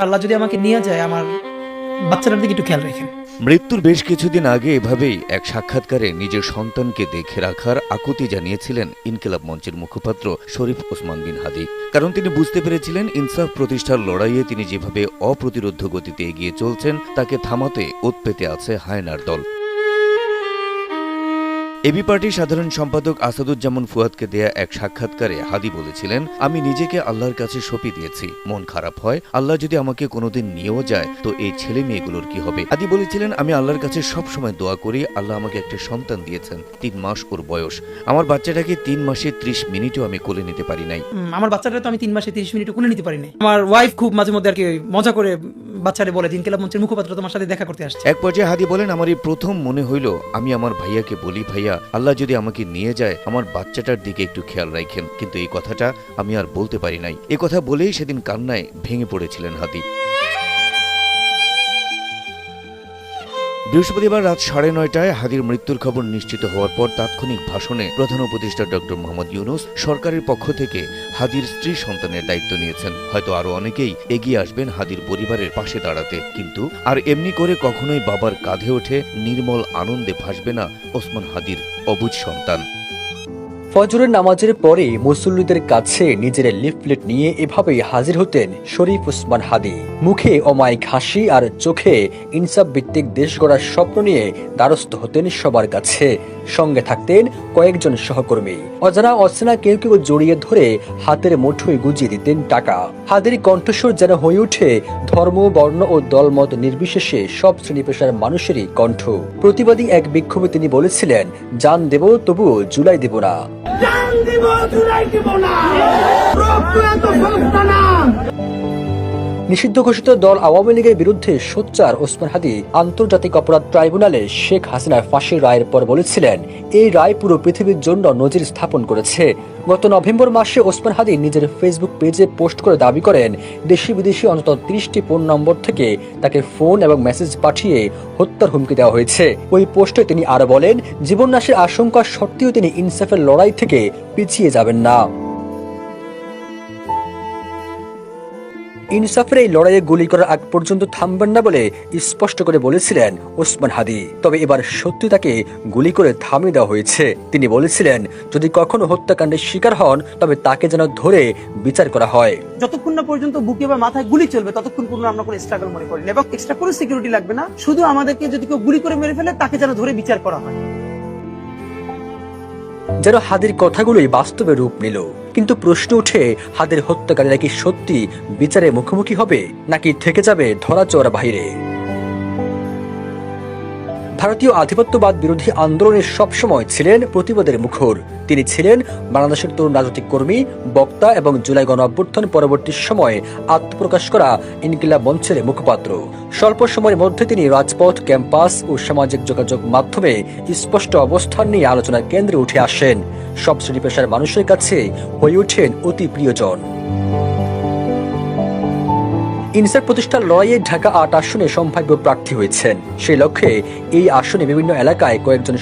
আল্লাহ যদি আমাকে নিয়ে যায় আমার বাচ্চাটার দিকে একটু খেয়াল রাখেন। মৃত্যুর বেশ কিছুদিন আগে এভাবেই এক সাক্ষাৎকারে নিজের সন্তানকে দেখে রাখার আকুতি জানিয়েছিলেন ইনকিলাব মঞ্চের মুখপাত্র শরীফ ওসমান বিন হাদি। কারণ তিনি বুঝতে পেরেছিলেন ইনসাফ প্রতিষ্ঠার লড়াইয়ে তিনি যেভাবে অপ্রতিরোধ্য গতিতে এগিয়ে চলছেন, তাকে থামাতে ওত পেতে আছে হায়নার দল। এবি পার্টির সাধারণ সম্পাদক আসাদুজ্জামান ফুয়াদকে দেয়া এক সাক্ষাৎকারে হাদি বলেছিলেন, আমি নিজেকে আল্লাহর কাছে সঁপি দিয়েছি। মন খারাপ হয়, আল্লাহ যদি আমাকে কোনোদিন নিয়েও যায়, তো এই ছেলে মেয়েগুলোর কি হবে? হাদি বলেছিলেন, আমি আল্লাহর কাছে সব সময় দোয়া করি, আল্লাহ আমাকে একটা সন্তান দিয়েছেন, তিন মাস ওর বয়স। আমার বাচ্চাটাকে তিন মাসে ত্রিশ মিনিটও আমি কোলে নিতে পারি নাই। আমার বাচ্চাটা তো আমি তিন মাসে ত্রিশ মিনিট কোলে নিতে পারি না আমার ওয়াইফ খুব মাঝে মধ্যে আর কি মজা করে বাচ্চারে বলে দিন কেলা মঞ্চের মুখপাত্র তোমার সাথে দেখা করতে আসছে। এক পর্যায়ে হাদি বলেন আমার এই প্রথম মনে হইল, আমি আমার ভাইয়াকে বলি, ভাইয়া, আল্লাহ যদি আমাকে নিয়ে যায়, আমার বাচ্চাটার দিকে একটু খেয়াল রাখেন কিন্তু এই কথাটা আমি আর বলতে পারি নাই। এ কথা বলেই সেদিন কান্নায় ভেঙে পড়েছিলেন হাদি। বৃহস্পতিবার রাত সাড়ে নয়টায় হাদির মৃত্যুর খবর নিশ্চিত হওয়ার পর তাৎক্ষণিক ভাষণে প্রধান উপদেষ্টা ড মোহাম্মদ ইউনুস সরকারের পক্ষ থেকে হাদির স্ত্রী সন্তানের দায়িত্ব নিয়েছেন। হয়তো আরও অনেকেই এগিয়ে আসবেন হাদির পরিবারের পাশে দাঁড়াতে। কিন্তু আর এমনি করে কখনোই বাবার কাঁধে ওঠে নির্মল আনন্দে ভাসবে না ওসমান হাদির অবুজ সন্তান। ফজরের নামাজের পরে মুসল্লিদের কাছে নিজের লিফলেট নিয়ে এভাবেই হাজির হতেন শরীফ উসমান হাদি। মুখে অমায়িক হাসি আর চোখে ইনসাফ ভিত্তিক দেশ গড়ার স্বপ্ন নিয়ে দ্বারস্থ হতেন সবার কাছে। সঙ্গে থাকতেন কয়েকজন সহকর্মী। অজানা অচেনা কেউ কেউ জড়িয়ে ধরে হাতের মুঠোয় গুজিয়ে দিতেন টাকা। হাদের কণ্ঠস্বর যেন হয়ে ওঠে ধর্ম, বর্ণ ও দলমত নির্বিশেষে সব শ্রেণি পেশার মানুষেরই কণ্ঠ। প্রতিবাদী এক বিক্ষোভে তিনি বলেছিলেন, জান দেব, তবুও জুলাই দেব না। জুলাই দিব না। নিষিদ্ধ ঘোষিত দল আওয়ামী লীগের বিরুদ্ধে সোচ্চার ওসমান হাদি আন্তর্জাতিক অপরাধ ট্রাইব্যুনালে শেখ হাসিনার ফাঁসির রায়ের পর বলেছিলেন, এই রায় পুরো পৃথিবীর জন্য নজির স্থাপন করেছে। গত নভেম্বর মাসে ওসমান হাদি নিজের ফেসবুক পেজে পোস্ট করে দাবি করেন দেশি বিদেশি অন্তত ত্রিশটি ফোন নম্বর থেকে তাকে ফোন এবং মেসেজ পাঠিয়ে হত্যার হুমকি দেওয়া হয়েছে। ওই পোস্টে তিনি আরও বলেন জীবন নাশের আশঙ্কা সত্ত্বেও তিনি ইনসাফের লড়াই থেকে পিছিয়ে যাবেন না। ইনসাফের এই লড়াইয়ে গুলি করার আগ পর্যন্ত থামবেন না বলে স্পষ্ট করে বলেছিলেন ওসমান হাদি। তবে এবার সত্যি তাকে গুলি করে থামিয়ে দেওয়া হয়েছে। তিনি বলেছিলেন, যদি কখনো হত্যাকাণ্ডের শিকার হন, তবে তাকে যেন ধরে বিচার করা হয়। যতক্ষণ না পর্যন্ত বুকে বা মাথায় গুলি চলবে, ততক্ষণ পর্যন্ত আমরা কোনো স্ট্রাগল মনে করি এবং এক্সট্রা কোনো সিকিউরিটি লাগবে না। শুধু আমাদেরকে যদি কেউ গুলি করে মেরে ফেলে, তাকে যেন ধরে বিচার করা হয়। যেন হাদির কথাগুলোই বাস্তবে রূপ নিল। কিন্তু প্রশ্ন উঠে হাদের হত্যাকারীরা কি সত্যি বিচারে মুখোমুখি হবে, নাকি থেকে যাবে ধরা চড়া বাইরে ভারতীয় আধিপত্যবাদ বিরোধী আন্দোলনের সবসময় ছিলেন প্রতিবাদের মুখর। তিনি ছিলেন বাংলাদেশের তরুণ রাজনৈতিক কর্মী, বক্তা এবং জুলাই গণ অভ্যুত্থান পরবর্তী সময়ে আত্মপ্রকাশ করা ইনকিলাব মঞ্চের মুখপাত্র। স্বল্প সময়ের মধ্যে তিনি রাজপথ, ক্যাম্পাস ও সামাজিক যোগাযোগ মাধ্যমে স্পষ্ট অবস্থান নিয়ে আলোচনার কেন্দ্রে উঠে আসেন। সব শ্রেণি পেশার মানুষের কাছে হয়ে ওঠেন অতি প্রিয়জন। ইনসার প্রতিষ্ঠার লড়াইয়ে ঢাকা আট আসনে সম্ভাব্য প্রার্থী হয়েছেন। সেই লক্ষ্যে এই আসনে বিভিন্ন এলাকায় কয়েকজন